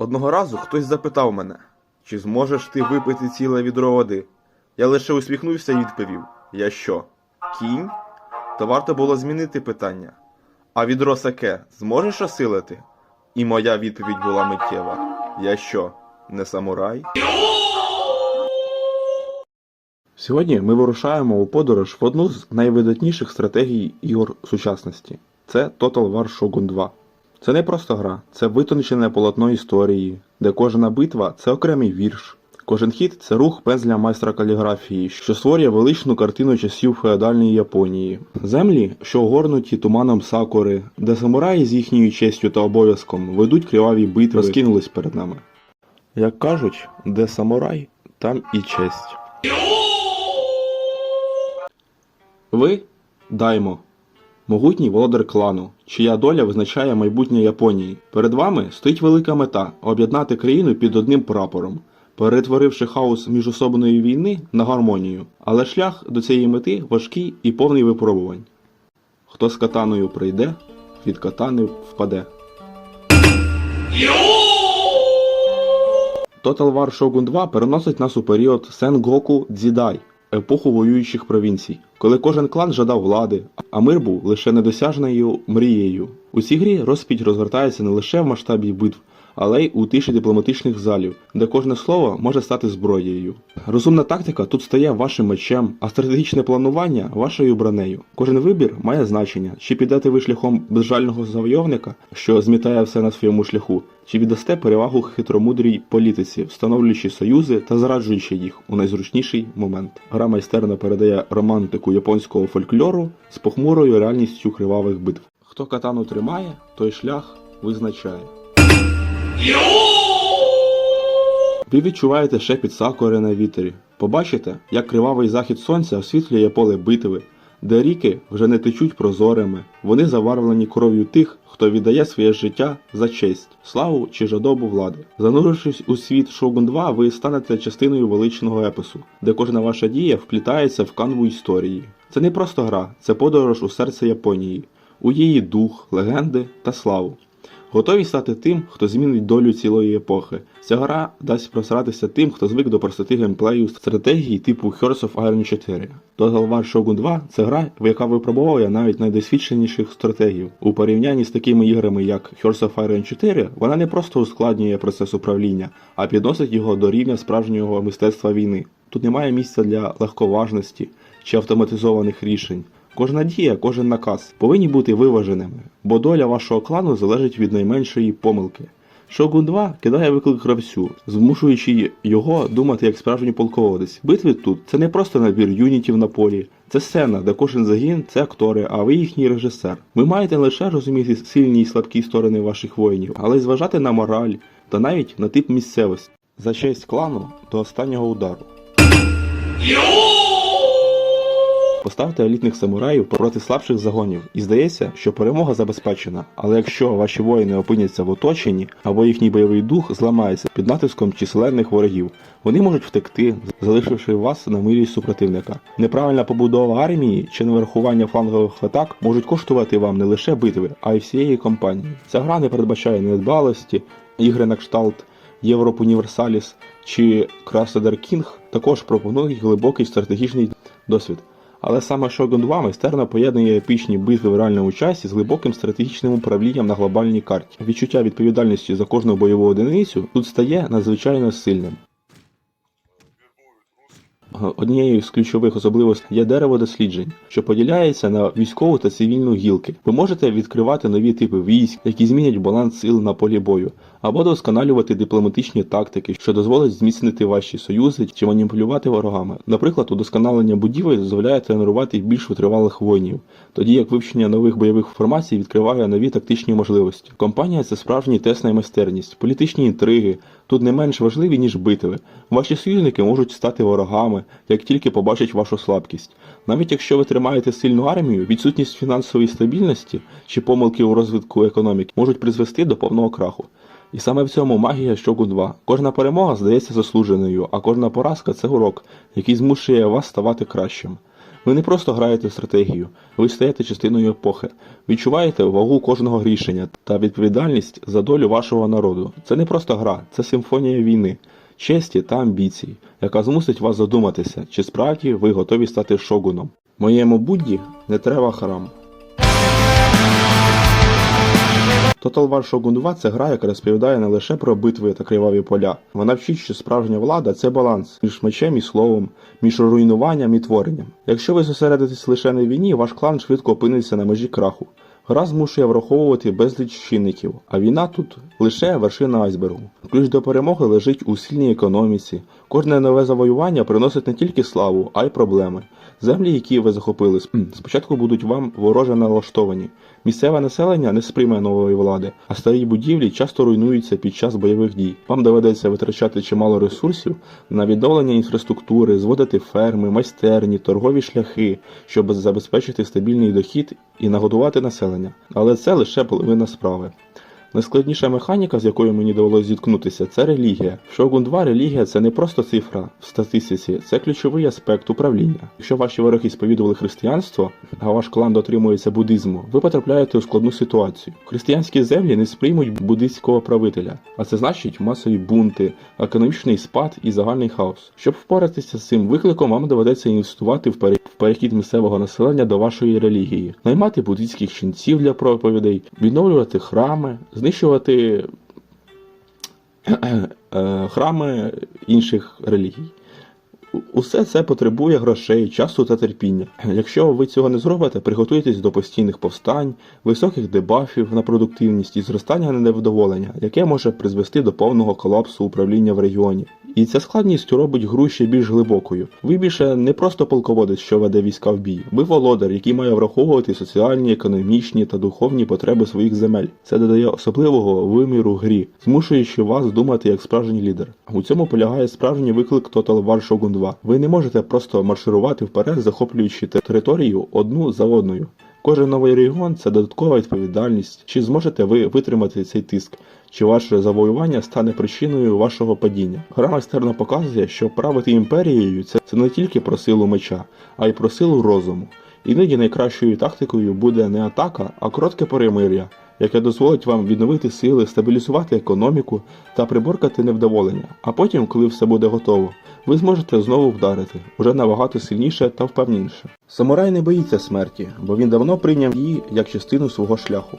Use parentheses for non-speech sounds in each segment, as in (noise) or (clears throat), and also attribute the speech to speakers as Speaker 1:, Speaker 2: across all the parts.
Speaker 1: Одного разу хтось запитав мене, чи зможеш ти випити ціле відро води. Я лише усміхнувся і відповів: Я що, кінь? То варто було змінити питання. А відро саке зможеш осилити? І моя відповідь була миттєва: Я що, не самурай? Сьогодні ми вирушаємо у подорож в одну з найвидатніших стратегій ігор сучасності. Це Total War Shogun 2. Це не просто гра, це витончене полотно історії, де кожна битва це окремий вірш. Кожен хід це рух пензля майстра каліграфії, що створює величну картину часів феодальної Японії. Землі, що огорнуті туманом сакури, де самураї з їхньою честю та обов'язком ведуть криваві битви, розкинулись перед нами. Як кажуть, де самурай, там і честь. Ви Даймо, могутній володар клану, чия доля визначає майбутнє Японії. Перед вами стоїть велика мета об'єднати країну під одним прапором, перетворивши хаос міжособної війни на гармонію. Але шлях до цієї мети важкий і повний випробувань. Хто з катаною прийде, від катани впаде. Total War Shogun 2 переносить нас у період Сенгоку Дзідай, епоху воюючих провінцій, коли кожен клан жадав влади, а мир був лише недосяжною мрією. У цій грі розпіть розгортається не лише в масштабі битв, але й у тиші дипломатичних залів, де кожне слово може стати зброєю. Розумна тактика тут стає вашим мечем, а стратегічне планування вашою бронею. Кожен вибір має значення, чи підете ви шляхом безжального завойовника, що змітає все на своєму шляху, чи віддасте перевагу хитромудрій політиці, встановлюючи союзи та зраджуючи їх у найзручніший момент. Гра майстерно передає романтику японського фольклору з похмурою реальністю кривавих битв. Хто катану тримає, той шлях визначає. Ви відчуваєте шепіт сакури на вітері. Побачите, як кривавий захід сонця освітлює поле битви, де ріки вже не течуть прозорими, вони заварвлені кров'ю тих, хто віддає своє життя за честь, славу чи жадобу влади. Занурившись у світ Shogun 2, ви станете частиною величного епосу, де кожна ваша дія вплітається в канву історії. Це не просто гра, це подорож у серце Японії, у її дух, легенди та славу. Готові стати тим, хто змінить долю цілої епохи. Ця гра дасть просратися тим, хто звик до простоти геймплею стратегії типу Hearts of Iron 4. Total War Shogun 2 це гра, яка випробовує навіть найдосвідченіших стратегів. У порівнянні з такими іграми, як Hearts of Iron 4, вона не просто ускладнює процес управління, а підносить його до рівня справжнього мистецтва війни. Тут немає місця для легковажності чи автоматизованих рішень. Кожна дія, кожен наказ повинні бути виваженими, бо доля вашого клану залежить від найменшої помилки. Shogun 2 кидає виклик гравцю, змушуючи його думати як справжній полководець. Битви тут це не просто набір юнітів на полі, це сцена, де кожен загін це актори, а ви їхній режисер. Ви маєте не лише розуміти сильні і слабкі сторони ваших воїнів, але й зважати на мораль та навіть на тип місцевості. За честь клану до останнього удару. Поставте елітних самураїв проти слабших загонів, і здається, що перемога забезпечена. Але якщо ваші воїни опиняться в оточенні або їхній бойовий дух зламається під натиском численних ворогів, вони можуть втекти, залишивши вас на мирі супротивника. Неправильна побудова армії чи неврахування флангових атак можуть коштувати вам не лише битви, а й всієї кампанії. Ця гра не передбачає недбалості, ігри на кшталт Європ Універсаліс чи Crusader King також пропонують глибокий стратегічний досвід. Але саме Shogun 2 майстерно поєднує епічні битви в реальному часі з глибоким стратегічним управлінням на глобальній карті. Відчуття відповідальності за кожну бойову одиницю тут стає надзвичайно сильним. Однією з ключових особливостей є дерево досліджень, що поділяється на військову та цивільну гілки. Ви можете відкривати нові типи військ, які змінять баланс сил на полі бою, або досконалювати дипломатичні тактики, що дозволить зміцнити ваші союзи чи маніпулювати ворогами. Наприклад, удосконалення будівель дозволяє тренувати більш витривалих воїнів, тоді як вивчення нових бойових формацій відкриває нові тактичні можливості. Компанія це справжній тест на майстерність, політичні інтриги. Тут не менш важливі, ніж битви. Ваші союзники можуть стати ворогами, як тільки побачать вашу слабкість. Навіть якщо ви тримаєте сильну армію, відсутність фінансової стабільності чи помилки у розвитку економіки можуть призвести до повного краху. І саме в цьому магія Shogun 2. Кожна перемога здається заслуженою, а кожна поразка це урок, який змушує вас ставати кращим. Ви не просто граєте стратегію, ви стаєте частиною епохи, відчуваєте вагу кожного рішення та відповідальність за долю вашого народу. Це не просто гра, це симфонія війни, честі та амбіцій, яка змусить вас задуматися, чи справді ви готові стати шогуном. Моєму Будді не треба храм. Total War Shogun 2 це гра, яка розповідає не лише про битви та криваві поля. Вона вчить, що справжня влада це баланс між мечем і словом, між руйнуванням і творенням. Якщо ви зосередитесь лише на війні, ваш клан швидко опиниться на межі краху. Гра змушує враховувати безліч чинників, а війна тут лише вершина айсбергу. Ключ до перемоги лежить у сильній економіці. Кожне нове завоювання приносить не тільки славу, а й проблеми. Землі, які ви захопили, сп- спочатку будуть вам вороже налаштовані. Місцеве населення не сприйме нової влади, а старі будівлі часто руйнуються під час бойових дій. Вам доведеться витрачати чимало ресурсів на відновлення інфраструктури, зводити ферми, майстерні, торгові шляхи, щоб забезпечити стабільний дохід і нагодувати населення. Але це лише половина справи. Найскладніша механіка, з якою мені довелося зіткнутися, це релігія. В Shogun 2 релігія це не просто цифра в статистиці, це ключовий аспект управління. Якщо ваші вороги сповідували християнство, а ваш клан дотримується буддизму, ви потрапляєте у складну ситуацію. Християнські землі не сприймуть буддистського правителя, а це значить масові бунти, економічний спад і загальний хаос. Щоб впоратися з цим викликом, вам доведеться інвестувати в пере- в перехід місцевого населення до вашої релігії, наймати буддистських ченців для проповідей, відновлювати храми, знищувати е, храми інших релігій. Усе це потребує грошей, часу та терпіння. Якщо ви цього не зробите, приготуйтесь до постійних повстань, високих дебафів на продуктивність і зростання невдоволення, яке може призвести до повного колапсу управління в регіоні. І ця складність робить гру ще більш глибокою. Ви більше не просто полководець, що веде війська в бій. Ви володар, який має враховувати соціальні, економічні та духовні потреби своїх земель. Це додає особливого виміру грі, змушуючи вас думати як справжній лідер. У цьому полягає справжній виклик Total War Shogun 2. Ви не можете просто марширувати вперед, захоплюючи територію одну за одною. Кожен новий регіон це додаткова відповідальність. Чи зможете ви витримати цей тиск? Чи ваше завоювання стане причиною вашого падіння? Гра майстерно показує, що правити імперією це, не тільки про силу меча, а й про силу розуму. Іноді найкращою тактикою буде не атака, а коротке перемир'я, яке дозволить вам відновити сили, стабілізувати економіку та приборкати невдоволення. А потім, коли все буде готово, ви зможете знову вдарити, уже набагато сильніше та впевненіше. Самурай не боїться смерті, бо він давно прийняв її як частину свого шляху.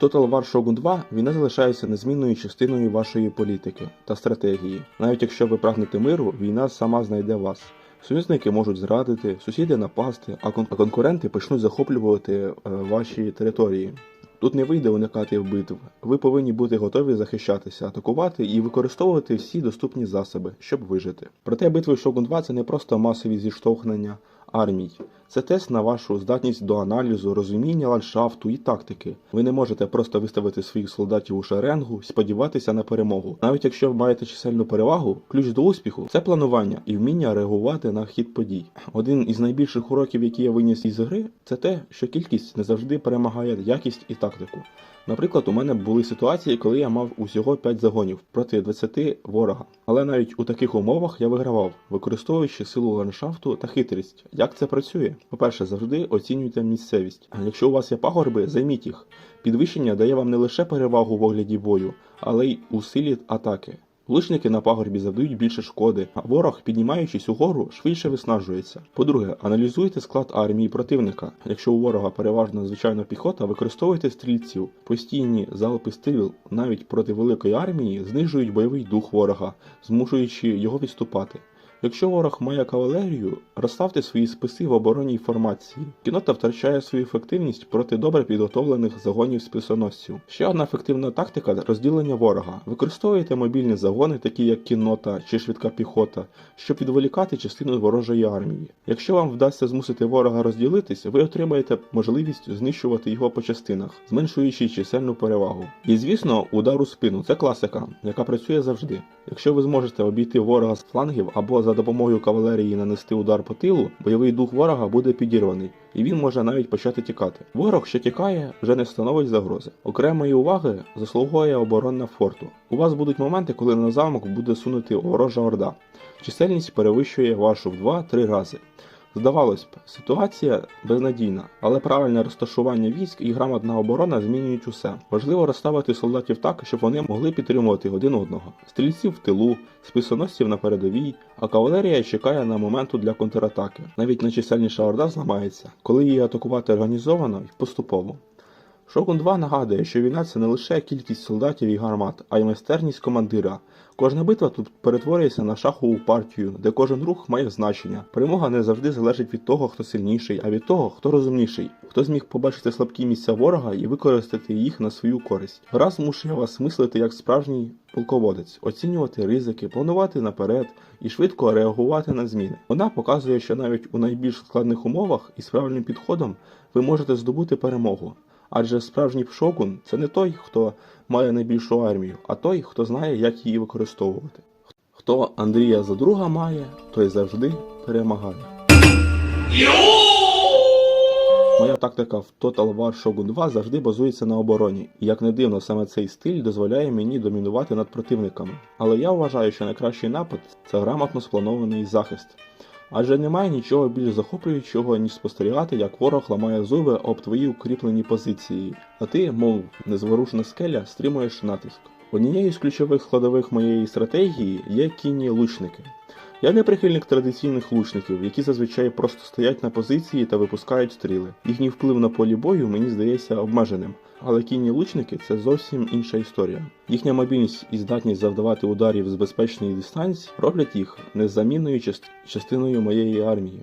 Speaker 1: Total War Shogun 2 війна залишається незмінною частиною вашої політики та стратегії. Навіть якщо ви прагнете миру, війна сама знайде вас. Союзники можуть зрадити, сусіди напасти, а кон- конкуренти почнуть захоплювати е, ваші території. Тут не вийде уникати битв. Ви повинні бути готові захищатися, атакувати і використовувати всі доступні засоби, щоб вижити. Проте битви Shogun 2 це не просто масові зіштовхнення армій. Це тест на вашу здатність до аналізу, розуміння ландшафту і тактики. Ви не можете просто виставити своїх солдатів у шеренгу, сподіватися на перемогу. Навіть якщо ви маєте чисельну перевагу, ключ до успіху це планування і вміння реагувати на хід подій. Один із найбільших уроків, які я виніс із гри, це те, що кількість не завжди перемагає якість і тактику. Наприклад, у мене були ситуації, коли я мав усього 5 загонів проти 20 ворога. Але навіть у таких умовах я вигравав, використовуючи силу ландшафту та хитрість. Як це працює? По-перше, завжди оцінюйте місцевість. Якщо у вас є пагорби, займіть їх. Підвищення дає вам не лише перевагу в огляді бою, але й у силі атаки. Лучники на пагорбі завдають більше шкоди, а ворог, піднімаючись угору, швидше виснажується. По-друге, аналізуйте склад армії противника. Якщо у ворога переважно звичайна піхота, використовуйте стрільців. Постійні залпи стріл навіть проти великої армії знижують бойовий дух ворога, змушуючи його відступати. Якщо ворог має кавалерію, розставте свої списи в оборонній формації. Кінота втрачає свою ефективність проти добре підготовлених загонів списоносців. Ще одна ефективна тактика розділення ворога. Використовуйте мобільні загони, такі як кіннота чи швидка піхота, щоб відволікати частину ворожої армії. Якщо вам вдасться змусити ворога розділитись, ви отримаєте можливість знищувати його по частинах, зменшуючи чисельну перевагу. І звісно, удар у спину це класика, яка працює завжди. Якщо ви зможете обійти ворога з флангів або за допомогою кавалерії нанести удар по тилу, бойовий дух ворога буде підірваний, і він може навіть почати тікати. Ворог, що тікає, вже не становить загрози. Окремої уваги заслуговує оборона форту. У вас будуть моменти, коли на замок буде сунути ворожа орда. Чисельність перевищує вашу в 2-3 рази. Здавалось б, ситуація безнадійна, але правильне розташування військ і грамотна оборона змінюють усе. Важливо розставити солдатів так, щоб вони могли підтримувати один одного. Стрільців в тилу, списоносців на передовій, а кавалерія чекає на моменту для контратаки. Навіть найчисельніша орда зламається, коли її атакувати організовано і поступово. Шокун 2 нагадує, що війна це не лише кількість солдатів і гармат, а й майстерність командира. Кожна битва тут перетворюється на шахову партію, де кожен рух має значення. Перемога не завжди залежить від того, хто сильніший, а від того, хто розумніший, хто зміг побачити слабкі місця ворога і використати їх на свою користь. Гра змушує вас мислити як справжній полководець, оцінювати ризики, планувати наперед і швидко реагувати на зміни. Вона показує, що навіть у найбільш складних умовах і з правильним підходом ви можете здобути перемогу. Адже справжній шокун це не той, хто має найбільшу армію, а той, хто знає, як її використовувати. Хто Андрія за друга має, той завжди перемагає. Моя тактика в Total War Shogun 2 завжди базується на обороні, і як не дивно, саме цей стиль дозволяє мені домінувати над противниками. Але я вважаю, що найкращий напад це грамотно спланований захист. Адже немає нічого більш захоплюючого, ніж спостерігати, як ворог ламає зуби об твої укріплені позиції, а ти, мов незворушна скеля, стримуєш натиск. Однією з ключових складових моєї стратегії є кінні лучники. Я не прихильник традиційних лучників, які зазвичай просто стоять на позиції та випускають стріли. Їхній вплив на полі бою мені здається обмеженим. Але кінні лучники це зовсім інша історія. Їхня мобільність і здатність завдавати ударів з безпечної дистанції роблять їх незамінною частиною моєї армії.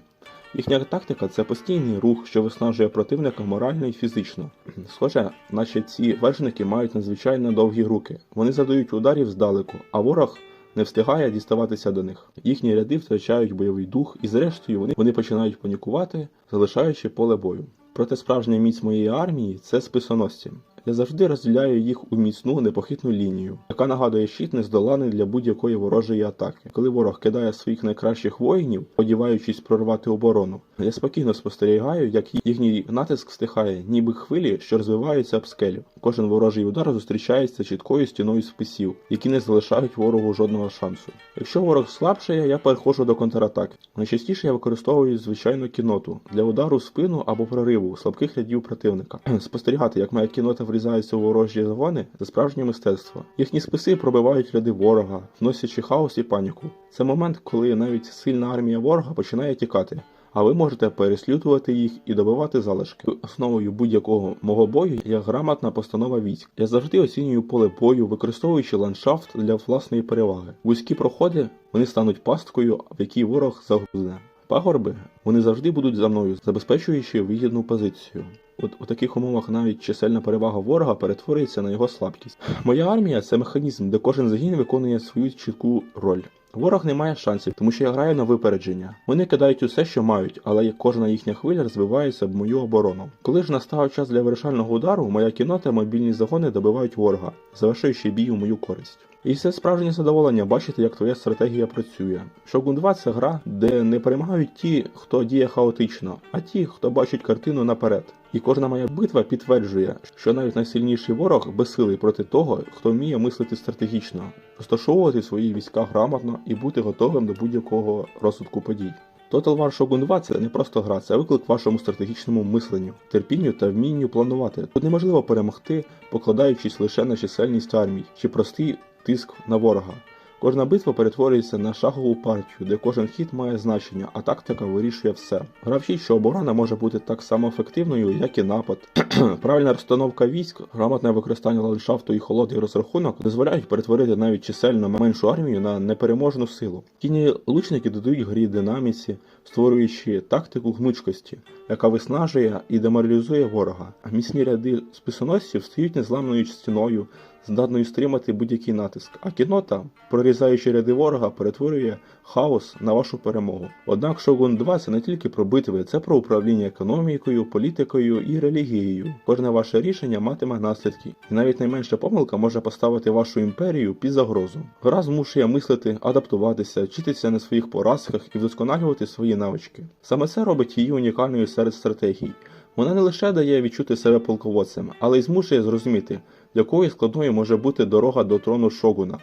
Speaker 1: Їхня тактика це постійний рух, що виснажує противника морально і фізично. Схоже, наче ці вершники мають надзвичайно довгі руки. Вони задають ударів здалеку, а ворог не встигає діставатися до них. Їхні ряди втрачають бойовий дух, і зрештою вони, вони починають панікувати, залишаючи поле бою. Проте справжня міць моєї армії це списоносці. Я завжди розділяю їх у міцну непохитну лінію, яка нагадує щит нездоланий для будь-якої ворожої атаки. Коли ворог кидає своїх найкращих воїнів, сподіваючись прорвати оборону, я спокійно спостерігаю, як їхній натиск стихає, ніби хвилі, що розвиваються об скелю. Кожен ворожий удар зустрічається чіткою стіною списів, які не залишають ворогу жодного шансу. Якщо ворог слабшає, я переходжу до контратаки. Найчастіше я використовую звичайну кіноту для удару в спину або прориву слабких рядів противника. (clears throat) Спостерігати, як моя кінота врізається у ворожі загони, це справжнє мистецтво. Їхні списи пробивають ряди ворога, вносячи хаос і паніку. Це момент, коли навіть сильна армія ворога починає тікати. А ви можете переслідувати їх і добивати залишки. Основою будь-якого мого бою є грамотна постанова військ. Я завжди оцінюю поле бою, використовуючи ландшафт для власної переваги. Вузькі проходи вони стануть пасткою, в якій ворог загрузне. Пагорби вони завжди будуть за мною, забезпечуючи вигідну позицію. От у таких умовах навіть чисельна перевага ворога перетворюється на його слабкість. Моя армія це механізм, де кожен загін виконує свою чітку роль. Ворог не має шансів, тому що я граю на випередження. Вони кидають усе, що мають, але кожна їхня хвиля розвивається в мою оборону. Коли ж настав час для вирішального удару, моя кінота мобільні загони добивають ворога, завершуючи бій у мою користь. І це справжнє задоволення бачити, як твоя стратегія працює. Shogun 2 це гра, де не перемагають ті, хто діє хаотично, а ті, хто бачить картину наперед. І кожна моя битва підтверджує, що навіть найсильніший ворог безсилий проти того, хто вміє мислити стратегічно, розташовувати свої війська грамотно і бути готовим до будь-якого розвитку подій. Total War Shogun 2 це не просто гра, це виклик вашому стратегічному мисленню, терпінню та вмінню планувати. Тут неможливо перемогти, покладаючись лише на чисельність армій чи простий тиск на ворога. Кожна битва перетворюється на шагову партію, де кожен хід має значення, а тактика вирішує все. Гра що оборона може бути так само ефективною, як і напад. (clears throat) Правильна розстановка військ, грамотне використання ландшафту і холодний розрахунок дозволяють перетворити навіть чисельно меншу армію на непереможну силу. Кінні лучники додають грі динаміці, створюючи тактику гнучкості, яка виснажує і деморалізує ворога. Міцні ряди списоносців стають незламною стіною, здатною стримати будь-який натиск. А кінота, прорізаючи ряди ворога, перетворює хаос на вашу перемогу. Однак Shogun 2 це не тільки про битви, це про управління економікою, політикою і релігією. Кожне ваше рішення матиме наслідки, і навіть найменша помилка може поставити вашу імперію під загрозу. Гра змушує мислити, адаптуватися, вчитися на своїх поразках і вдосконалювати свої навички. Саме це робить її унікальною серед стратегій. Вона не лише дає відчути себе полководцем, але й змушує зрозуміти, якою складною може бути дорога до трону Шогуна.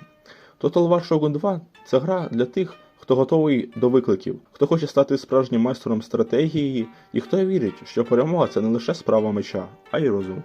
Speaker 1: Total War Shogun 2 це гра для тих, хто готовий до викликів, хто хоче стати справжнім майстром стратегії, і хто вірить, що перемога це не лише справа меча, а й розум.